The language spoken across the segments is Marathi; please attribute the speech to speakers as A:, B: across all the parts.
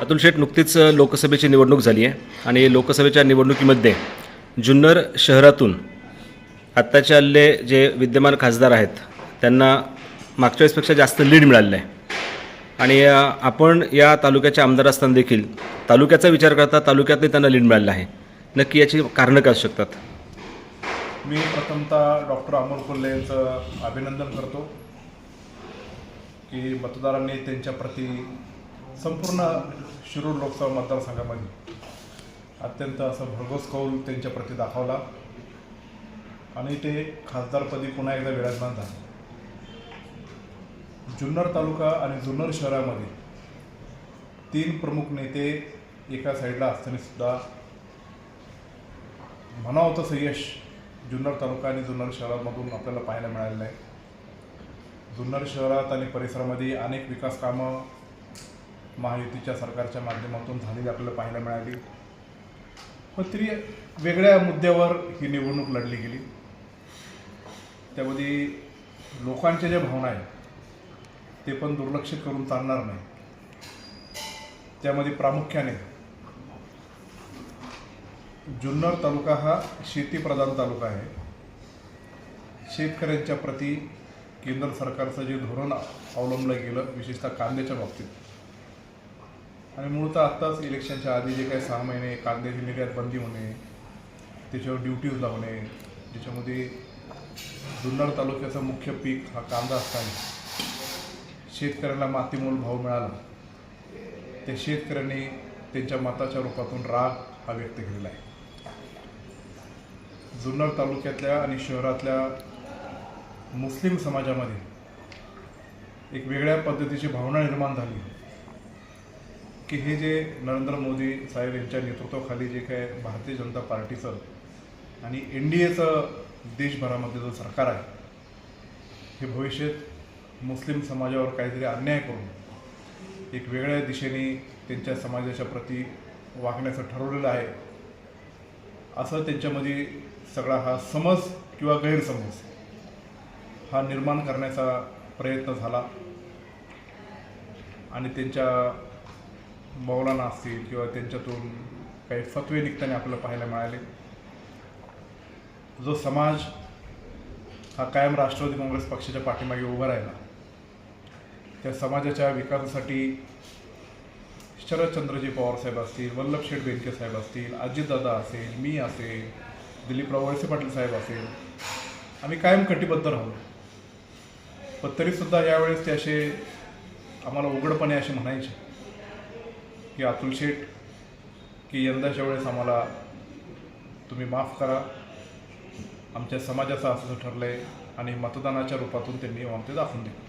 A: अतुल शेठ नुकतीच लोकसभेची निवडणूक झाली आहे आणि लोकसभेच्या निवडणुकीमध्ये जुन्नर शहरातून आत्ताचे हल्ले जे विद्यमान खासदार आहेत त्यांना मागच्या वेळेसपेक्षा जास्त लीड मिळालेलं आहे. आणि आपण या तालुक्याचे आमदार असताना देखील तालुक्याचा विचार करता तालुक्यातही त्यांना लीड मिळालेलं आहे. नक्की याची कारणं काय असू शकतात?
B: मी प्रथमतः डॉक्टर अमोल कोल्हे यांचं अभिनंदन करतो की मतदारांनी त्यांच्या प्रती संपूर्ण शिरूर लोकसभा मतदारसंघामध्ये अत्यंत असं भरघोस कौल त्यांच्या प्रती दाखवला. आणि ते खासदारपदी पुन्हा एकदा विराजमान झाले. जुन्नर तालुका आणि जुन्नर शहरामध्ये तीन प्रमुख नेते एका साईडला असतानासुद्धा म्हणावं तसं यश जुन्नर तालुका आणि जुन्नर शहरामधून आपल्याला पाहायला मिळालेलं आहे. जुन्नर शहरात आणि परिसरामध्ये अनेक विकास कामं महायुतीच्या सरकारच्या माध्यमातून झालेली आपल्याला पाहायला मिळाली. पण तरी वेगळ्या मुद्द्यावर ही निवडणूक लढली गेली. त्यामध्ये लोकांच्या ज्या भावना आहेत ते पण दुर्लक्षित करून चालणार नाही. त्यामध्ये प्रामुख्याने जुन्नर तालुका हा शेतीप्रधान तालुका आहे. शेतकऱ्यांच्या प्रती केंद्र सरकारचं जे धोरण अवलंबलं गेलं विशेषतः कांद्याच्या बाबतीत आणि मूळतः आत्ताच इलेक्शनच्या आधी जे काही सहा महिने कांद्याची निर्यात बंदी होणे त्याच्यावर ड्युटीज लावणे ज्याच्यामध्ये जुन्नर तालुक्याचं मुख्य पीक हा कांदा असताना शेतकऱ्यांना मातीमोल भाव मिळाला. त्या शेतकऱ्यांनी त्यांच्या मताच्या रूपातून राग हा व्यक्त केलेला आहे. जुन्नर तालुक्यातल्या आणि शहरातल्या मुस्लिम समाजामध्ये एक वेगळ्या पद्धतीची भावना निर्माण झाली. की हे जे नरेंद्र मोदी साहेब यांच्या नेतृत्वाखाली जे काय भारतीय जनता पार्टीचं आणि एन डी एचं देशभरामध्ये जो सरकार आहे हे भविष्यात मुस्लिम समाजावर काहीतरी अन्याय करून एक वेगळ्या दिशेने त्यांच्या समाजाच्या प्रती वागण्याचं ठरवलेलं आहे असं त्यांच्यामध्ये सगळा हा समज किंवा गैरसमज हा निर्माण करण्याचा प्रयत्न झाला. आणि त्यांच्या मौलाना असतील किंवा त्यांच्यातून काही फतवे निघताना आपल्याला पाहायला मिळाले. जो समाज हा कायम राष्ट्रवादी काँग्रेस पक्षाच्या पाठीमागे उभा राहिला त्या समाजाच्या विकासासाठी शरदचंद्रजी पवार साहेब असतील वल्लभ शेठ बेनके साहेब असतील अजितदादा असेल मी असेल दिलीपराव वळसे पाटील साहेब असेल आम्ही कायम कटिबद्ध राहू. पण तरीसुद्धा यावेळेस ते असे आम्हाला उघडपणे असे म्हणायचे. की अतुल शेठ की यंदाच्या वेळेस आम्हाला तुम्ही माफ करा. आमच्या समाजाचं असं ठरलं आहे आणि मतदानाच्या रूपातून त्यांनी आम्हाला ते दाखवून दिले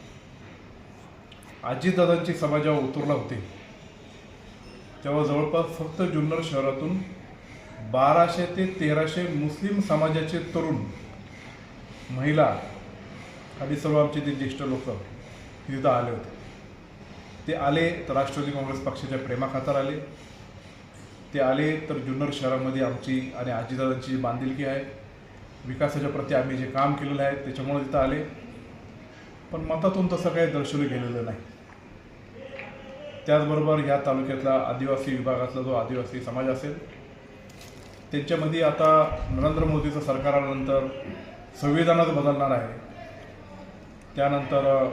B: आजीदादांची सभा जेव्हा उतरला होती तेव्हा जवळपास फक्त जुन्नर शहरातून बाराशे ते तेराशे मुस्लिम समाजाचे तरुण महिला आणि सर्व आमचे ते ज्येष्ठ लोक तिथं आले होते. ते आले तर राष्ट्रवादी काँग्रेस पक्षाच्या प्रेमाखातर आले. ते आले तर जुन्नर शहरामध्ये आमची आणि आजीदादांची जी बांधिलकी आहे विकासाच्या प्रती आम्ही जे काम केलेलं आहे त्याच्यामुळे तिथं आले. पण मतातून तसं काही दर्शवलं गेलेलं नाही. त्याचबरोबर ह्या तालुक्यातला आदिवासी विभागातला जो आदिवासी समाज असेल त्यांच्यामध्ये आता नरेंद्र मोदीचं सरकार आल्यानंतर संविधानच बदलणार आहे. त्यानंतर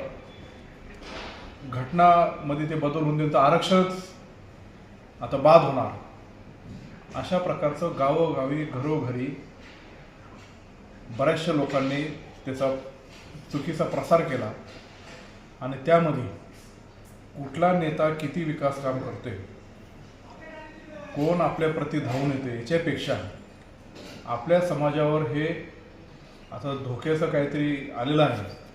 B: घटनामध्ये ते बदल होऊन त्यांचं आरक्षणच आता बाद होणार. अशा प्रकारचं गावोगावी घरोघरी बऱ्याचशा लोकांनी त्याचा चुकीचा प्रसार केला आणि त्यामध्ये कुठला नेता किती विकास काम करतोय? कोण आपल्या प्रती धावून येते याच्यापेक्षा आपल्या समाजावर हे आता धोक्याचं काहीतरी आलेलं आहे.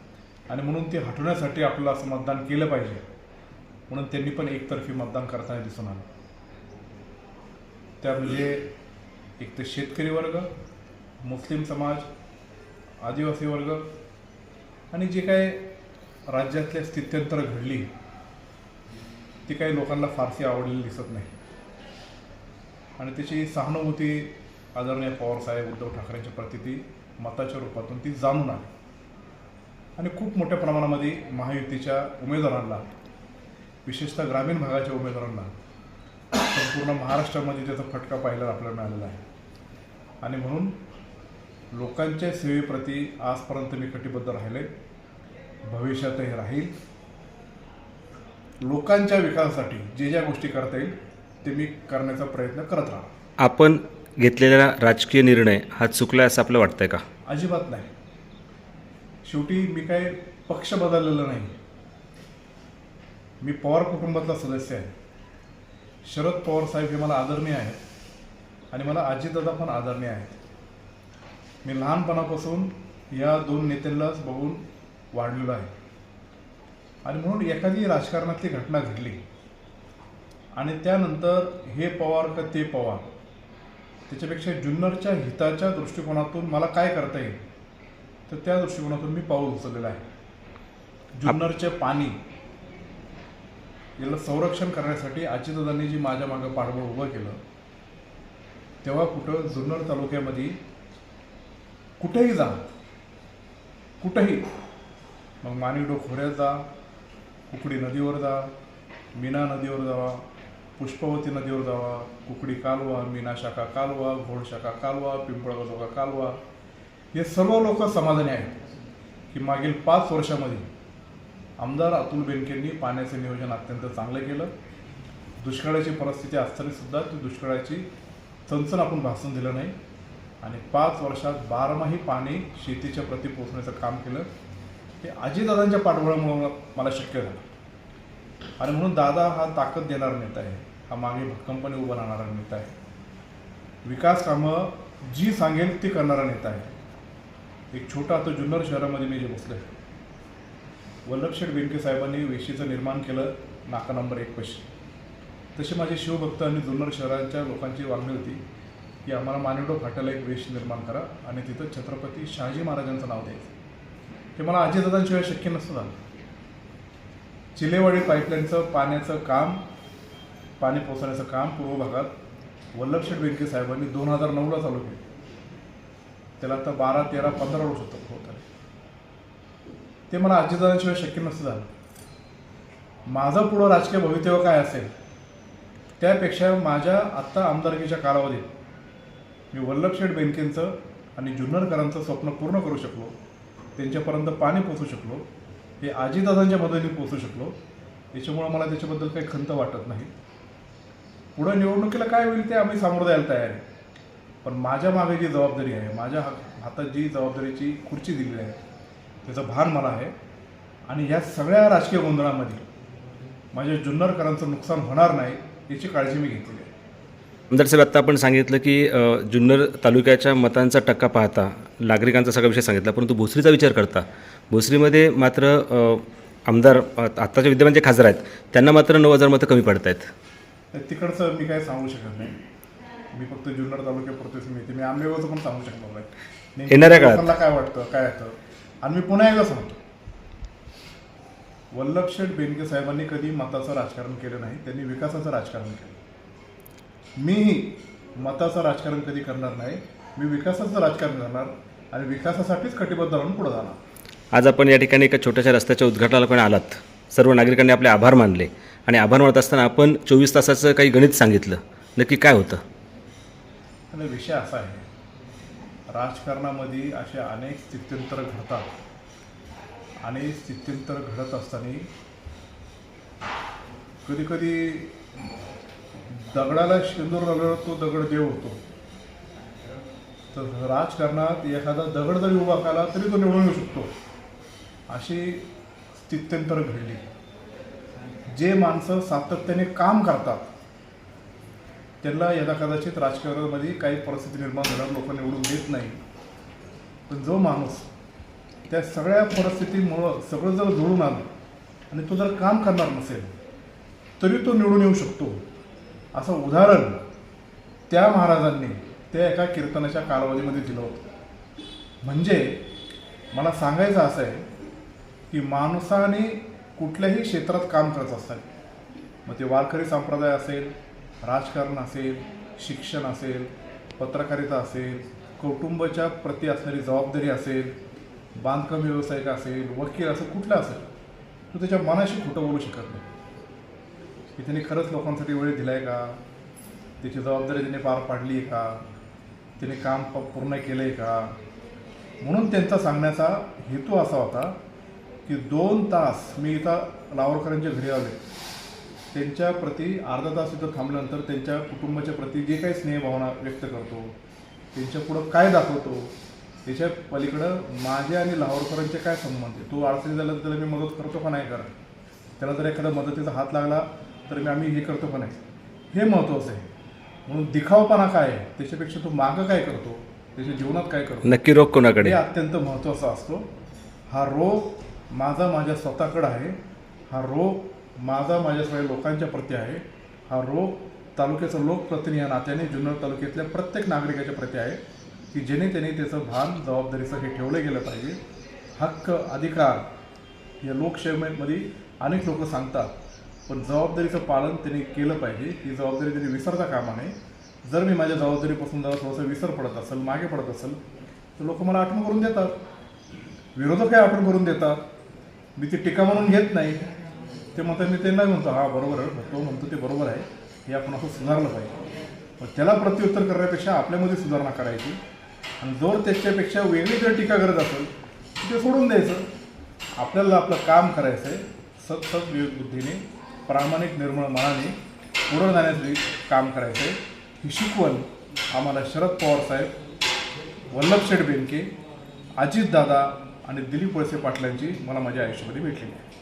B: आणि म्हणून ते हटवण्यासाठी आपल्याला असं मतदान केलं पाहिजे. म्हणून त्यांनी पण एकतर्फी मतदान करताना दिसून आलं. त्या म्हणजे एक तर शेतकरी वर्ग मुस्लिम समाज आदिवासी वर्ग आणि जे काय राज्यातल्या स्थित्यंतर घडली ती काही लोकांना फारशी आवडलेली दिसत नाही. आणि त्याची सहानुभूती आदरणीय पवारसाहेब उद्धव ठाकरेंच्या प्रती ती मताच्या रूपातून ती जाणून आली. आणि खूप मोठ्या प्रमाणामध्ये महायुतीच्या उमेदवारांना विशेषतः ग्रामीण भागाच्या उमेदवारांना संपूर्ण महाराष्ट्रामध्ये त्याचा फटका पाहायला आपल्याला मिळालेला आहे. आणि म्हणून लोकांच्या सेवेप्रती आजपर्यंत मी कटिबद्ध राहिले. भविष्यातही राहील. लोकांच्या विकासासाठी जे ज्या गोष्टी करता येईल ते मी करण्याचा प्रयत्न करत राहणार.
A: आपण घेतलेला राजकीय निर्णय हा चुकला असं आपलं वाटतंय का?
B: अजिबात नाही. शेवटी मी काय पक्ष बदललेला नाही. मी पवार कुटुंबातला सदस्य आहे. शरद पवार साहेब हे मला आदरणीय आहेत आणि मला आजीदादा पण आदरणीय आहेत. मी लहानपणापासून या दोन नेत्यांनाच बघून वाढलेलो आहे. आणि म्हणून एखादी राजकारणातली घटना घडली आणि त्यानंतर हे पवार का ते पवार त्याच्यापेक्षा जुन्नरच्या हिताच्या दृष्टिकोनातून मला काय करता येईल? तर त्या दृष्टिकोनातून मी पाऊल उचललेलं आहे. जुन्नरचे पाणी याला संरक्षण करण्यासाठी अजितदादांनी जी माझ्या मागं पाठबळ उभं केलं तेव्हा कुठं जुन्नर तालुक्यामध्ये कुठेही जा कुठेही मग मानिडो खोऱ्यात जा कुकडी नदीवर जा मीना नदीवर जावा पुष्पवती नदीवर जावा कुकडी कालवा मीना शाखा कालवा घोडशाखा कालवा पिंपळगजोगा कालवा हे सर्व लोक समाधानी आहेत. की मागील पाच वर्षामध्ये आमदार अतुल बेनकेंनी पाण्याचं नियोजन अत्यंत चांगलं केलं. दुष्काळाची परिस्थिती असतानासुद्धा ती दुष्काळाची चणचण आपण भासून दिलं नाही. आणि पाच वर्षात बारमाही पाणी शेतीच्या प्रती पोचण्याचं काम केलं. हे अजितदादांच्या पाठबळामुळं मला शक्य झालं. आणि म्हणून दादा हा ताकद देणारा नेता आहे. हा मागे भक्कमपणे उभा राहणारा नेता आहे. विकास कामं जी सांगेल ती करणारा नेता आहे. एक छोटा आता जुन्नर शहरामध्ये मी जे बसलो आहे वल्लभशेठ बेनके साहेबांनी वेशीचं निर्माण केलं नाका नंबर एक पशी. तसे माझे शिवभक्त आणि जुन्नर शहराच्या लोकांची मागणी होती की आम्हाला मानेडो फाट्याला एक वेश निर्माण करा आणि तिथं छत्रपती शहाजी महाराजांचं नाव द्यायचं. हे मला आजीदादांशिवाय शक्य नसतं झालं. चिलेवाडी पाईपलाईनचं पाण्याचं काम पाणी पोचवण्याचं काम पूर्व भागात वल्लभशेठ बेनके साहेबांनी दोन हजार नऊला चालू केलं. त्याला आता बारा तेरा पंधरा वर्ष होतं होत आले ते मला अजितदादांशिवाय शक्य नसतं झालं. माझं पुढं राजकीय भवितव्य काय असेल त्यापेक्षा माझ्या आत्ता आमदारकीच्या कालावधीत मी वल्लभशेठ बेनकेंचं आणि जुन्नरकरांचं स्वप्न पूर्ण करू शकलो त्यांच्यापर्यंत पाणी पोचू शकलो हे आजीदादांच्या मदतीने पोचू शकलो याच्यामुळं मला त्याच्याबद्दल काही खंत वाटत नाही. पुढं निवडणुकीला काय होईल ते आम्ही सामोरं द्यायला तयार आहे. पण माझ्या मागे जी जबाबदारी आहे माझ्या हात हातात जी जबाबदारीची खुर्ची दिलेली आहे त्याचं भान मला आहे. आणि या सगळ्या राजकीय गोंधळामध्ये माझ्या जुन्नरकरांचं नुकसान होणार नाही याची काळजी मी घेतलेली आहे.
A: आमदार साहेब आत्ता आपण सांगितलं की जुन्नर तालुक्याच्या मतांचा टक्का पाहता नागरिकांचा सगळा विषय सांगितला परंतु भोसरीचा विचार करता भोसरीमध्ये मात्र आमदार आत्ताचे विद्यमान जे खासदार आहेत त्यांना मात्र नऊ हजार मतं कमी पडत आहेत
B: तिकडचं मी काय सांगू शकत नाही. मी फक्त जुन्नर तालुक्यापुरतेच मी मी आंबेगावचं पण सांगू शकलो नाही.
A: येणाऱ्या काळात.
B: लोकांना काय वाटतं? काय येतं? आणि मी पुन्हा एकदा सांगतो. वल्लभशेठ बेनके साहेबांनी कधी मताचं राजकारण केलं नाही त्यांनी विकासाचं राजकारण केलं. मीही मताचं राजकारण कधी करणार नाही मी विकासाचं राजकारण करणार आणि विकासासाठीच कटिबद्ध राहून पुढे जाणार.
A: आज आपण या ठिकाणी एका छोट्याशा रस्त्याच्या उद्घाटनाला पण आलात. सर्व नागरिकांनी आपले आभार मानले. आणि आभार मानत असताना आपण चोवीस तासाचं काही गणित सांगितलं. नक्की काय होतं?
B: आणि विषय असा आहे. राजकारणामध्ये असे अनेक स्थित्यंतर घडतात. आणि स्थित्यंतर घडत असताना कधी कधी दगडाला शेंदूर लागल्यावर तो दगड देव होतो. तर राजकारणात एखादा दगड जरी उभा केला तरी तो निवडून येऊ शकतो. अशी स्थित्यंतर घडली. जे माणसं सातत्याने काम करतात त्यांना यदा कदाचित राजकारणामध्ये काही परिस्थिती निर्माण झाल्यावर लोक निवडून देत नाही. पण जो माणूस त्या सगळ्या परिस्थितीमुळं सगळं जर जुळून आलं आणि तो जर काम करणार नसेल तरी तो निवडून येऊ शकतो. असं उदाहरण त्या महाराजांनी त्या एका कीर्तनाच्या कालावधीमध्ये दिलं होतं. म्हणजे मला सांगायचं असं आहे की माणसाने कुठल्याही क्षेत्रात काम करत असतात मग ते वारकरी संप्रदाय असेल राजकारण असेल शिक्षण असेल पत्रकारिता असेल कौटुंबाच्या प्रती असणारी जबाबदारी असेल बांधकाम व्यावसायिक असेल वकील असेल कुठला असेल तो त्याच्या मनाशी खोटं बोलू शकत नाही. की त्याने खरंच लोकांसाठी वेळ दिलाय का? त्याची जबाबदारी त्याने पार पाडली आहे का? त्याने काम प- पूर्ण केलं आहे का? म्हणून त्यांचा सांगण्याचा हेतू असा होता की दोन तास मी इथं लावरकरांच्या घरी आले त्यांच्या प्रती अर्धा तास इथं थांबल्यानंतर त्यांच्या कुटुंबाच्या प्रती जे काही स्नेहभावना व्यक्त करतो त्यांच्या पुढं काय दाखवतो त्याच्या पलीकडं माझे आणि लाहोरकरांचे काय संबंध आहे? तो अडचणी झाला तर त्याला मी मदत करतो का नाही करत? त्याला जर एखादा मदतीचा हात लागला तर मी आम्ही हे करतो का नाही? हे महत्त्वाचं आहे. म्हणून दिखावपणा काय आहे? त्याच्यापेक्षा तो मागं काय करतो? त्याच्या जीवनात काय करतो?
A: नक्की रोग कोणाकडे?
B: हे अत्यंत महत्त्वाचा असतो. हा रोग माझा माझ्या स्वतःकडे आहे. हा रोग माझा माझ्या सगळ्या लोकांच्या प्रती आहे. हा रोग तालुक्याचा लोकप्रतिनिधी या नात्याने जुन्नर तालुक्यातल्या प्रत्येक नागरिकाच्या प्रती आहे की जेणे त्याने त्याचं भान जबाबदारीचं हे ठेवलं गेलं पाहिजे. हक्क अधिकार या लोकसेवेमध्ये अनेक लोक सांगतात पण जबाबदारीचं पालन त्यांनी केलं पाहिजे. ही जबाबदारी त्यांनी विसरता कामा नये. जर मी माझ्या जबाबदारीपासून जरा थोडंसं विसर पडत असेल मागे पडत असेल तर लोक मला आठवण करून देतात. विरोधकही आठवण करून देतात. मी ती टीका म्हणून घेत नाही. ते म्हणतात मी त्यांना म्हणतो हा बरोबर आहे तो म्हणतो ते बरोबर आहे हे आपण असं सुधारलं पाहिजे. मग त्याला प्रत्युत्तर करण्यापेक्षा आपल्यामध्ये सुधारणा करायची. आणि जर त्याच्यापेक्षा वेगळी जर टीका करत असेल तर ते सोडून द्यायचं. आपल्याला आपलं काम करायचं आहे सतसत सत विवेक बुद्धीने प्रामाणिक निर्मळ मनाने पुढं जाण्याचं काम करायचं आहे. ही शिकवण आम्हाला शरद पवार साहेब वल्लभ शेठ बेनके अजितदादा आणि दिलीप वळसे पाटलांची मला माझ्या आयुष्यामध्ये भेटलेली आहे.